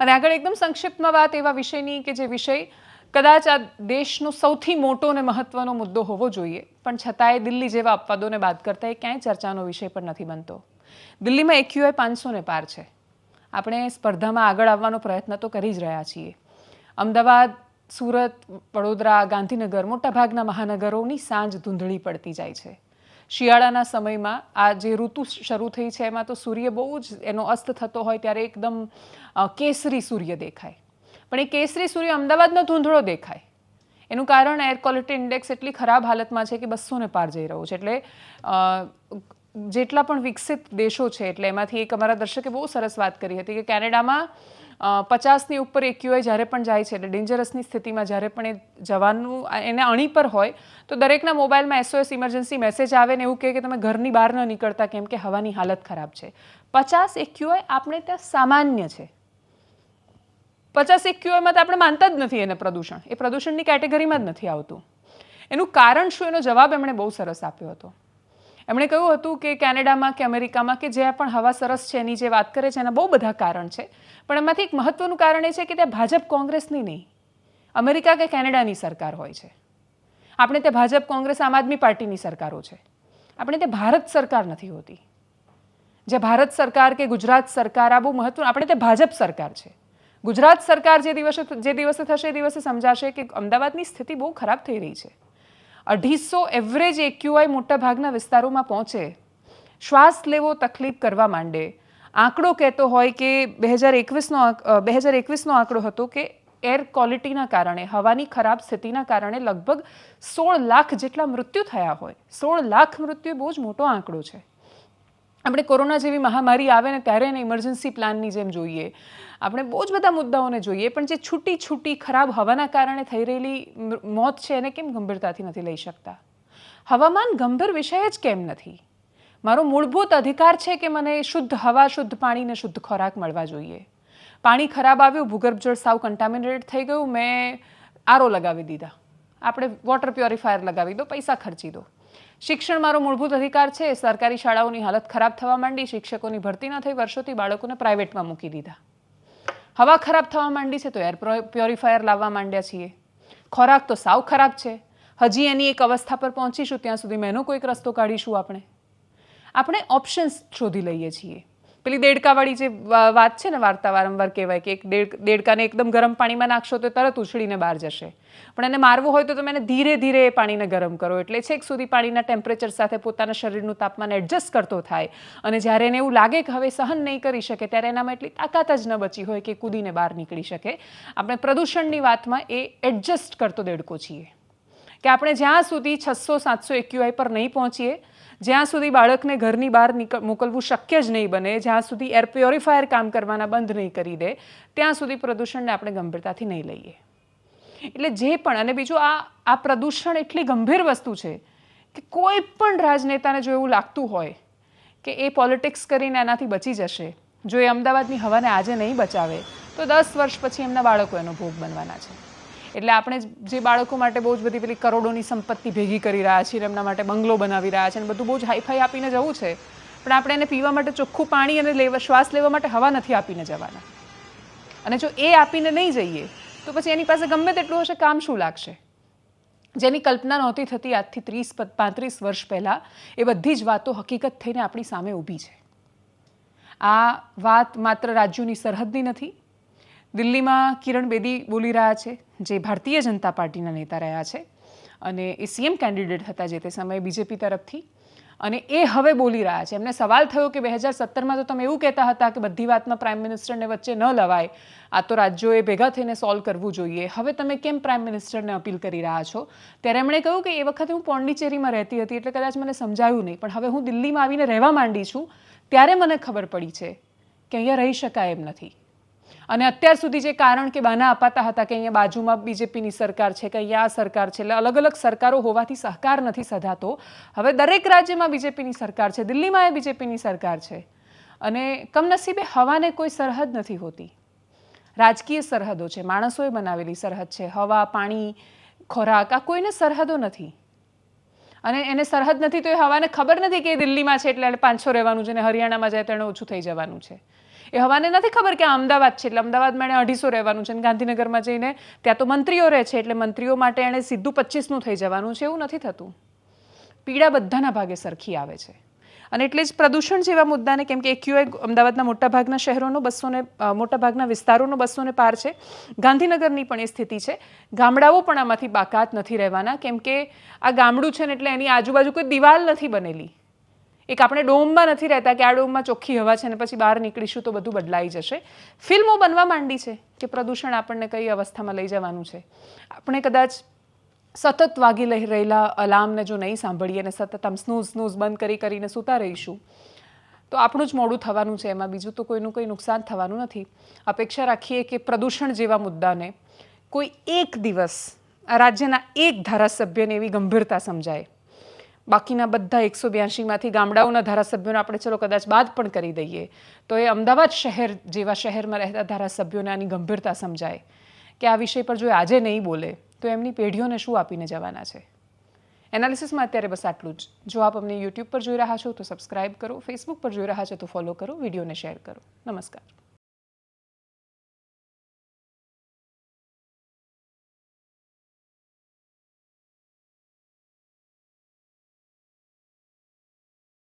અને આગળ એકદમ સંક્ષિપ્તમાં વાત એવા વિષયની કે જે વિષય કદાચ આ દેશનો સૌથી મોટો અને મહત્વનો મુદ્દો હોવો જોઈએ. પણ છતાંય દિલ્હી જેવા અપવાદોને બાદ કરતાં એ ક્યાંય ચર્ચાનો વિષય પણ નથી બનતો. દિલ્હીમાં એક્યુઆઈ પાંચસો ને પાર છે. આપણે સ્પર્ધામાં આગળ આવવાનો પ્રયત્ન તો કરી જ રહ્યા છીએ. અમદાવાદ, સુરત, વડોદરા, ગાંધીનગર મોટાભાગના મહાનગરોની સાંજ ધૂંધળી પડતી જાય છે. શિયાળાના સમયમાં આ જે ઋતુ શરૂ થઈ છે, એમાં તો સૂર્ય બહુ જ એનો અસ્ત થતો હોય ત્યારે એકદમ કેસરી સૂર્ય દેખાય. પણ એ કેસરી સૂર્ય અમદાવાદનો ધૂંધળો દેખાય. એનું કારણ એર ક્વોલિટી ઇન્ડેક્સ એટલી ખરાબ હાલતમાં છે કે બસોને પાર જઈ રહ્યું છે. એટલે જેટલા પણ વિકસિત દેશો છે, એટલે એમાંથી એક અમારા દર્શકે બહુ સરસ વાત કરી હતી કે કેનેડામાં પચાસની ઉપર એક્યુઆઈ જ્યારે પણ જાય છે, એટલે ડેન્જરસની સ્થિતિમાં જ્યારે પણ એ જવાનું એને અણી પર હોય, તો દરેકના મોબાઈલમાં એસઓએસ ઇમરજન્સી મેસેજ આવે ને એવું કહે કે તમે ઘરની બહાર ન નીકળતા, કેમ કે હવાની હાલત ખરાબ છે. પચાસ એક્યુઆઈ આપણે ત્યાં સામાન્ય છે. પચાસ એક્યુઆઈમાં તો આપણે માનતા જ નથી એને પ્રદૂષણ. એ પ્રદૂષણની કેટેગરીમાં જ નથી આવતું. એનું કારણ શું, એનો જવાબ એમણે બહુ સરસ આપ્યો હતો. એમણે કહ્યું હતું કે કેનેડામાં કે અમેરિકામાં કે જ્યાં પણ હવા સરસ છે, એની જે વાત કરે છે, એના બહુ બધા કારણ છે. પણ એમાંથી એક મહત્વનું કારણ એ છે કે ત્યાં ભાજપ કોંગ્રેસની નહીં. અમેરિકા કે કેનેડાની સરકાર હોય છે. આપણે ત્યાં ભાજપ, કોંગ્રેસ, આમ આદમી પાર્ટીની સરકારો છે. આપણે ત્યાં ભારત સરકાર નથી હોતી. જે ભારત સરકાર કે ગુજરાત સરકાર, આ બહુ મહત્વ આપણે તે ભાજપ સરકાર છે. ગુજરાત સરકાર જે દિવસે જે દિવસે થશે એ દિવસે સમજાશે કે અમદાવાદની સ્થિતિ બહુ ખરાબ થઈ રહી છે. અઢીસો એવરેજ એક્યુઆઈ મોટાભાગના વિસ્તારોમાં પહોંચે. શ્વાસ લેવો તકલીફ કરવા માંડે. આંકડો કહેતો હોય કે બે હજાર એકવીસનો બે હજાર એકવીસનો આંકડો હતો કે એર ક્વોલિટીના કારણે, હવાની ખરાબ સ્થિતિના કારણે લગભગ સોળ લાખ જેટલા મૃત્યુ થયા હોય. સોળ લાખ મૃત્યુ બહુ જ મોટો આંકડો છે. આપણે કોરોના જેવી મહામારી આવે ને ત્યારે એને ઇમરજન્સી પ્લાનની જેમ જોઈએ. આપણે બહુ જ બધા મુદ્દાઓને જોઈએ, પણ જે છૂટી છૂટી ખરાબ હવાના કારણે થઈ રહેલી મોત છે એને કેમ ગંભીરતાથી નથી લઈ શકતા? હવામાન ગંભીર વિષય જ કેમ નથી? મારો મૂળભૂત અધિકાર છે કે મને શુદ્ધ હવા, શુદ્ધ પાણી ને શુદ્ધ ખોરાક મળવા જોઈએ. પાણી ખરાબ આવ્યું, ભૂગર્ભ જળ સાવ કન્ટામિનેટેડ થઈ ગયું, મેં આરો લગાવી દીધા. આપણે વોટર પ્યોરિફાયર લગાવી દો, પૈસા ખર્ચી દો. શિક્ષણ મારો મૂળભૂત અધિકાર છે, સરકારી શાળાઓની હાલત ખરાબ થવા માંડી, શિક્ષકોની ભરતી ન થઈ, વર્ષોથી બાળકોને પ્રાઇવેટમાં મૂકી દીધા. હવા ખરાબ થવા માંડી છે તો એર પ્યોરિફાયર લાવવા માંડ્યા છીએ. ખોરાક તો સાવ ખરાબ છે. હજી એની એક અવસ્થા પર પહોંચીશું, ત્યાં સુધીમાં એનો કોઈક રસ્તો કાઢીશું આપણે. આપણે ઓપ્શન્સ શોધી લઈએ છીએ. પેલી દેડકાવાળી જે વાત છે ને વાર્તા વારંવાર કહેવાય કે એક દેડ, દેડકાને એકદમ ગરમ પાણીમાં નાખશો તો તરત ઉછળીને બહાર જશે. પણ એને મારવું હોય તો તમે એને ધીરે ધીરે એ પાણીને ગરમ કરો. એટલે છેક સુધી પાણીના ટેમ્પરેચર સાથે પોતાના શરીરનું તાપમાન એડજસ્ટ કરતો થાય. અને જ્યારે એને એવું લાગે કે હવે સહન નહીં કરી શકે, ત્યારે એનામાં એટલી તાકાત જ ન બચી હોય કે કૂદીને બહાર નીકળી શકે. આપણે પ્રદૂષણની વાતમાં એ એડજસ્ટ કરતો દેડકો છીએ. કે આપણે જ્યાં સુધી છસો સાતસો એક્યુઆઈ પર નહીં પહોંચીએ જ્યાં સુધી બાળકને ઘરની બહાર મોકલવું શક્ય જ નહીં બને, જ્યાં સુધી એર પ્યોરિફાયર કામ કરવાના બંધ નહીં કરી દે, ત્યાં સુધી પ્રદૂષણને આપણે ગંભીરતાથી નહીં લઈએ. એટલે જે પણ, અને બીજું આ આ પ્રદૂષણ એટલી ગંભીર વસ્તુ છે કે કોઈ પણ રાજનેતાને જો એવું લાગતું હોય કે એ પોલિટિક્સ કરીને એનાથી બચી જશે, જો એ અમદાવાદની હવાને આજે નહીં બચાવે, તો દસ વર્ષ પછી એમના બાળકો એનો ભોગ બનવાના છે. એટલે આપણે જે બાળકો માટે બહુ જ બધી પેલી કરોડોની સંપત્તિ ભેગી કરી રહ્યા છીએ એમના માટે બંગલો બનાવી રહ્યા છે, અને બધું બહુ જ હાઈફાઈ આપીને જવું છે. પણ આપણે એને પીવા માટે ચોખ્ખું પાણી અને લેવા શ્વાસ લેવા માટે હવા નથી આપીને જવાના. અને જો એ આપીને નહીં જઈએ, તો પછી એની પાસે ગમે તેટલું હશે, કામ શું લાગશે? જેની કલ્પના નહોતી થતી આજથી ત્રીસ પાંત્રીસ વર્ષ પહેલાં, એ બધી જ વાતો હકીકત થઈને આપણી સામે ઊભી છે. આ વાત માત્ર રાજ્યોની સરહદની નથી દિલ્હીમાં કિરણ બેદી બોલી રહ્યા છે, જે ભારતીય જનતા પાર્ટીના નેતા રહ્યા છે અને એ સીએમ કેન્ડિડેટ હતા જે તે સમયે બીજેપી તરફથી. અને એ હવે બોલી રહ્યા છે. એમને સવાલ થયો કે બે હજાર સત્તરમાં તો તમે એવું કહેતા હતા કે બધી વાતમાં પ્રાઇમ મિનિસ્ટરને વચ્ચે ન લવાય, આ તો રાજ્યોએ ભેગા થઈને સોલ્વ કરવું જોઈએ. હવે તમે કેમ પ્રાઇમ મિનિસ્ટરને અપીલ કરી રહ્યા છો? ત્યારે એમણે કહ્યું કે એ વખતે હું પોંડિચેરીમાં રહેતી હતી એટલે કદાચ મને સમજાયું નહીં. પણ હવે હું દિલ્હીમાં આવીને રહેવા માંડી છું, ત્યારે મને ખબર પડી છે કે અહીંયા રહી શકાય એમ નથી. અને અત્યાર સુધી જે કારણ કે બાના અપાતા હતા કે અહીંયા બાજુમાં બીજેપીની સરકાર છે કે અહીંયા આ સરકાર છે, એટલે અલગ અલગ સરકારો હોવાથી સહકાર નથી સધાતો. હવે દરેક રાજ્યમાં બીજેપીની સરકાર છે, દિલ્હીમાં એ બીજેપીની સરકાર છે. અને કમનસીબે હવાને કોઈ સરહદ નથી હોતી. રાજકીય સરહદો છે, માણસોએ બનાવેલી સરહદ છે, હવા, પાણી, ખોરાક, આ કોઈને સરહદો નથી. અને એને સરહદ નથી તો એ હવાને ખબર નથી કે એ દિલ્હીમાં છે, એટલે એને પાંચસો રહેવાનું છે અને હરિયાણામાં જાય તો ઓછું થઈ જવાનું છે. એ હવાને નથી ખબર કે અમદાવાદ છે, એટલે અમદાવાદમાં એણે અઢીસો રહેવાનું છે અને ગાંધીનગરમાં જઈને ત્યાં તો મંત્રીઓ રહે છે, એટલે મંત્રીઓ માટે એણે સીધું પચીસનું થઈ જવાનું છે, એવું નથી થતું. પીડા બધાના ભાગે સરખી આવે છે. અને એટલે જ પ્રદૂષણ જેવા મુદ્દાને, કેમ કે એક્યુઆઈ અમદાવાદના મોટાભાગના શહેરોનો બસોને મોટાભાગના વિસ્તારોનો બસોને પાર છે. ગાંધીનગરની પણ એ સ્થિતિ છે. ગામડાઓ પણ આમાંથી બાકાત નથી રહેવાના, કેમ કે આ ગામડું છે ને એટલે એની આજુબાજુ કોઈ દિવાલ નથી બનેલી. એક આપણે ડોમમાં નથી રહેતા કે આ ડોમમાં ચોખ્ખી હવા છે ને પછી બહાર નીકળીશું તો બધું બદલાઈ જશે. ફિલ્મો બનવા માંડી છે કે પ્રદૂષણ આપણને કઈ અવસ્થામાં લઈ જવાનું છે? આપણે કદાચ સતત વાગી લઈ રહેલા અલાર્મને જો નહીં સાંભળીએ અને સતત આમ સ્નૂઝ સ્નૂઝ બંધ કરી કરીને સૂતા રહીશું, તો આપણું જ મોડું થવાનું છે એમાં. બીજું તો કોઈનું કંઈ નુકસાન થવાનું નથી. અપેક્ષા રાખીએ કે પ્રદૂષણ જેવા મુદ્દાને કોઈ એક દિવસ આ રાજ્યના એક ધારાસભ્યને એવી ગંભીરતા સમજાય. બાકીના બધા એકસો બ્યાસીમાંથી ગામડાઓના ધારાસભ્યોને આપણે ચલો કદાચ બાદ પણ કરી દઈએ. તો એ અમદાવાદ શહેર જેવા શહેરમાં રહેતા ધારાસભ્યોને આની ગંભીરતા સમજાય કે આ વિષય પર જો આજે નહીં બોલે, તો એમની પેઢીઓને શું આપીને જવાના છે? એનાલિસિસમાં અત્યારે બસ આટલું જ. જો આપ અમને યુટ્યુબ પર જોઈ રહ્યા છો તો સબસ્ક્રાઇબ કરો, ફેસબુક પર જોઈ રહ્યા છો તો ફોલો કરો, વિડીયોને શેર કરો. નમસ્કાર.